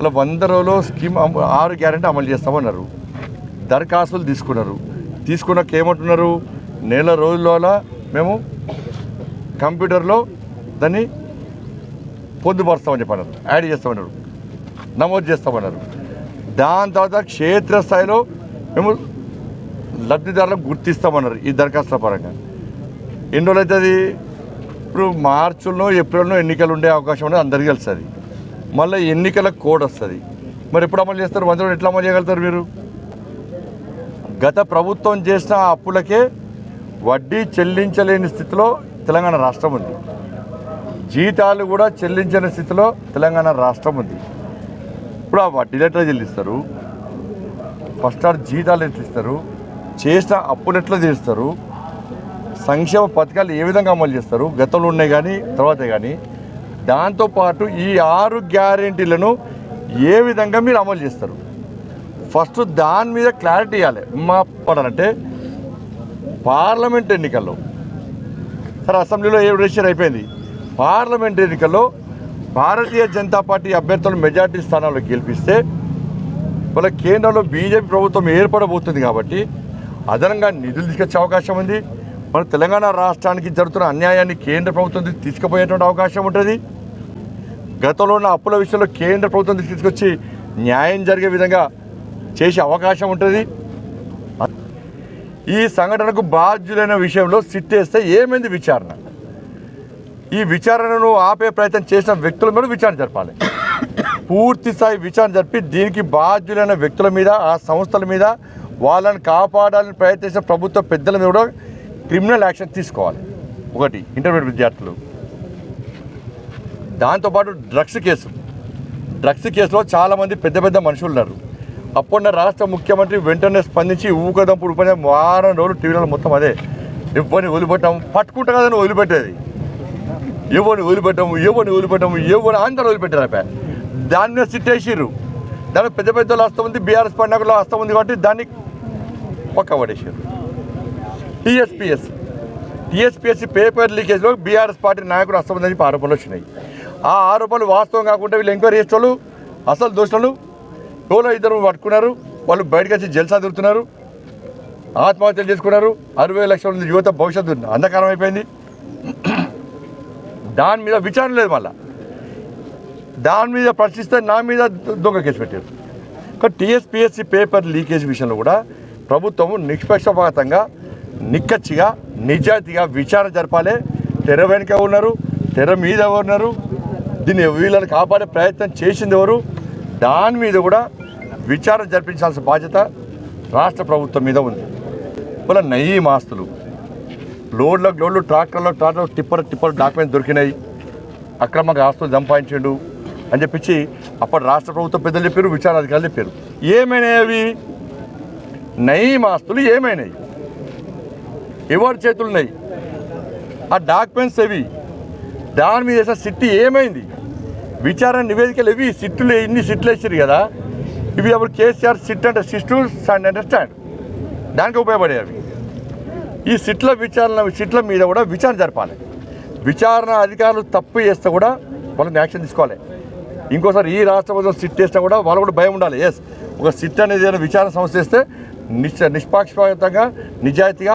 అలా వంద రోజులు స్కీమ్ ఆరు గ్యారెంటీ అమలు చేస్తామన్నారు. దరఖాస్తులు తీసుకున్నారు. తీసుకున్నాక ఏమంటున్నారు? నెల రోజుల మేము కంప్యూటర్లో దాన్ని పొందుపరుస్తామని చెప్పన్నారు. యాడ్ చేస్తామన్నారు. నమోదు చేస్తామన్నారు. దాని తర్వాత క్షేత్రస్థాయిలో మేము లబ్ధిదారులకు గుర్తిస్తామన్నారు ఈ దరఖాస్తుల పరంగా. ఎన్ని రోజులు అవుతుంది? ఇప్పుడు మార్చిలో ఏప్రిల్లో ఎన్నికలు ఉండే అవకాశం అనేది అందరికీ తెలుస్తుంది. మళ్ళీ ఎన్నికల కోడ్ వస్తుంది. మరి ఎప్పుడు అమలు చేస్తారు? మంత్రులు ఎట్లా అమలు చేయగలుగుతారు మీరు? గత ప్రభుత్వం చేసిన అప్పులకే వడ్డీ చెల్లించలేని స్థితిలో తెలంగాణ రాష్ట్రం ఉంది. జీతాలు కూడా చెల్లించని స్థితిలో తెలంగాణ రాష్ట్రం ఉంది. ఇప్పుడు ఆ వడ్డీలు ఎట్లా చెల్లిస్తారు? ఫస్ట్ ఆర్ జీతాలు ఎట్లా ఇస్తారు? చేసిన అప్పులు ఎట్లా తీరుస్తారు? సంక్షేమ పథకాలు ఏ విధంగా అమలు చేస్తారు? గతంలో ఉన్నాయి కానీ తర్వాత కానీ దాంతోపాటు ఈ ఆరు గ్యారెంటీలను ఏ విధంగా మీరు అమలు చేస్తారు? ఫస్ట్ దాని మీద క్లారిటీ ఇవ్వాలి. మా పడాలంటే పార్లమెంట్ ఎన్నికల్లో సరే అసెంబ్లీలో ఏ రిజిస్టర్ అయిపోయింది? పార్లమెంట్ ఎన్నికల్లో భారతీయ జనతా పార్టీ అభ్యర్థులను మెజార్టీ స్థానాల్లో గెలిపిస్తే వాళ్ళ కేంద్రంలో బీజేపీ ప్రభుత్వం ఏర్పడబోతుంది కాబట్టి అదనంగా నిధులు తీసుకొచ్చే అవకాశం ఉంది. మన తెలంగాణ రాష్ట్రానికి జరుగుతున్న అన్యాయాన్ని కేంద్ర ప్రభుత్వం తీసుకుపోయేటువంటి అవకాశం ఉంటుంది. గతంలో ఉన్న అప్పుల విషయంలో కేంద్ర ప్రభుత్వం తీసుకొచ్చి న్యాయం జరిగే విధంగా చేసే అవకాశం ఉంటుంది. ఈ సంఘటనకు బాధ్యులైన విషయంలో సిట్టేస్తే ఏమైంది విచారణ? ఈ విచారణను ఆపే ప్రయత్నం చేసిన వ్యక్తుల మీద విచారణ జరపాలి. పూర్తి స్థాయి విచారణ జరిపి దీనికి బాధ్యులైన వ్యక్తుల మీద ఆ సంస్థల మీద వాళ్ళని కాపాడాలని ప్రయత్నించిన ప్రభుత్వ పెద్దల మీద కూడా క్రిమినల్ యాక్షన్ తీసుకోవాలి. ఒకటి ఇంటర్మీడియట్ విద్యార్థులు. దాంతోపాటు డ్రగ్స్ కేసు. డ్రగ్స్ కేసులో చాలామంది పెద్ద పెద్ద మనుషులు ఉన్నారు. అప్పుడున్న రాష్ట్ర ముఖ్యమంత్రి వెంటనే స్పందించి ఊకదంపుడు పని వారం రోజులు టీవీలో మొత్తం అదే. ఎవరిని వదిలిపెట్టాము? పట్టుకుంటా కదని వదిలిపెట్టేది. ఎవరిని వదిలిపెట్టాము? ఎవరిని వదిలిపెట్టాము? ఎవరు? అందరూ వదిలిపెట్టారు అప్ప దాని మీద సిట్టేసిర్రు దాని పెద్ద పెద్ద హస్తం ఉంది బీఆర్ఎస్ పండుగలో హస్తం ఉంది కాబట్టి దాన్ని పక్క పడేసారు టీఎస్పిఎస్. టీఎస్పిఎస్సి పేపర్ లీకేజ్లో బీఆర్ఎస్ పార్టీ నాయకుడు హస్తం ఉందని ఆరోపణలు వచ్చినాయి. ఆ ఆరోపణలు వాస్తవం కాకుండా వీళ్ళు ఎంక్వైరీ చేసేవాళ్ళు అసలు దోషులు టోలో ఇద్దరు పట్టుకున్నారు వాళ్ళు బయటకు వచ్చి జల్సా తిరుగుతున్నారు ఆత్మహత్యలు చేసుకున్నారు అరవై లక్షల మంది యువత భవిష్యత్తు అంధకారం అయిపోయింది. దాని మీద విచారణ లేదు మళ్ళీ. దాని మీద ప్రశ్నిస్తే నా మీద దొంగ కేసు పెట్టారు. కానీ టీఎస్పిఎస్సి పేపర్ లీకేజ్ విషయంలో కూడా ప్రభుత్వం నిష్పక్షపాతంగా నిక్కచ్చిగా నిజాయితీగా విచారణ జరపాలి. తెర వెనుక ఉన్నారు తెర మీద ఉన్నారు దీన్ని వీళ్ళని కాపాడే ప్రయత్నం చేసింది ఎవరు? దాని మీద కూడా విచారణ జరిపించాల్సిన బాధ్యత రాష్ట్ర ప్రభుత్వం మీద ఉంది. వాళ్ళ నయీ ఆస్తులు. లోడ్లకు లోడ్లు ట్రాక్టర్లో ట్రాక్టర్ టిప్పర్ టిప్పర్ డాక్యుమెంట్ దొరికినాయి. అక్రమంగా ఆస్తులు సంపాదించాడు అని చెప్పించి అప్పటి రాష్ట్ర ప్రభుత్వ పెద్దలు చెప్పారు విచారణ అధికారులు చెప్పారు. ఏమైనాయి అవి? నయీం ఆస్తులు ఏమైనాయి? ఎవరి చేతులున్నాయి? ఆ డాక్యుమెంట్స్ ఏవి? దాని మీద వేసిన సిట్టి ఏమైంది? విచారణ నివేదికలు ఇవి సిట్టులు ఇన్ని సిట్లు వేసారు కదా. ఇవి అప్పుడు కేసీఆర్ సిట్ అంటే సిస్టు స్టాండ్ అంటే స్టాండ్ దానికి ఉపయోగపడేవి ఈ సిట్ల విచారణ సిట్ల మీద కూడా విచారణ జరపాలి. విచారణ అధికారులు తప్పు చేస్తే కూడా వాళ్ళని యాక్షన్ తీసుకోవాలి. ఇంకోసారి ఈ రాష్ట్ర ప్రభుత్వం సిట్ చేసినా కూడా వాళ్ళు కూడా భయం ఉండాలి. ఎస్ ఒక సిట్ అనేది ఏదైనా విచారణ సంస్థ చేస్తే నిశ్చ నిష్పాక్షపాతంగా నిజాయితీగా